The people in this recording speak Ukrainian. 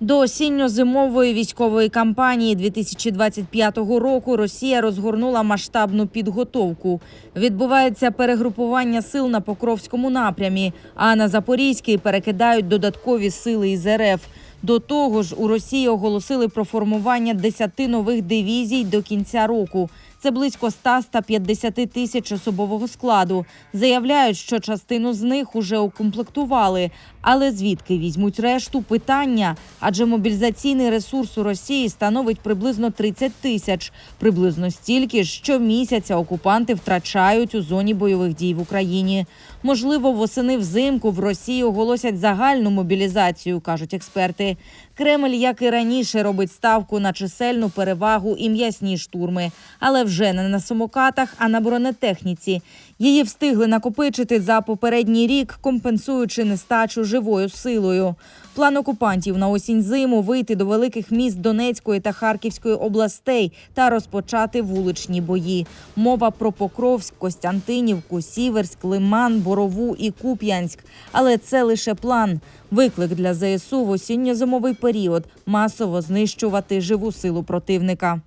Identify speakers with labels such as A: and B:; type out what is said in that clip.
A: До осінньо-зимової військової кампанії 2025 року Росія розгорнула масштабну підготовку. Відбувається перегрупування сил на Покровському напрямі, а на Запорізький перекидають додаткові сили із РФ. До того ж, у Росії оголосили про формування 10 нових дивізій до кінця року. Це близько 100-150 тисяч особового складу. Заявляють, що частину з них уже укомплектували. Але звідки візьмуть решту? Питання. Адже мобілізаційний ресурс у Росії становить приблизно 30 тисяч. Приблизно стільки ж щомісяця окупанти втрачають у зоні бойових дій в Україні. Можливо, восени взимку в Росії оголосять загальну мобілізацію, кажуть експерти. Кремль, як і раніше, робить ставку на чисельну перевагу і м'ясні штурми, але вже не на самокатах, а на бронетехніці. Її встигли накопичити за попередній рік, компенсуючи нестачу живою силою. План окупантів на осінь зиму вийти до великих міст Донецької та Харківської областей та розпочати вуличні бої. Мова про Покровськ, Костянтинівку, Сіверськ, Лиман, Борову і Куп'янськ. Але це лише план. Виклик для ЗСУ в осінньо-зимовий період масово знищувати живу силу противника.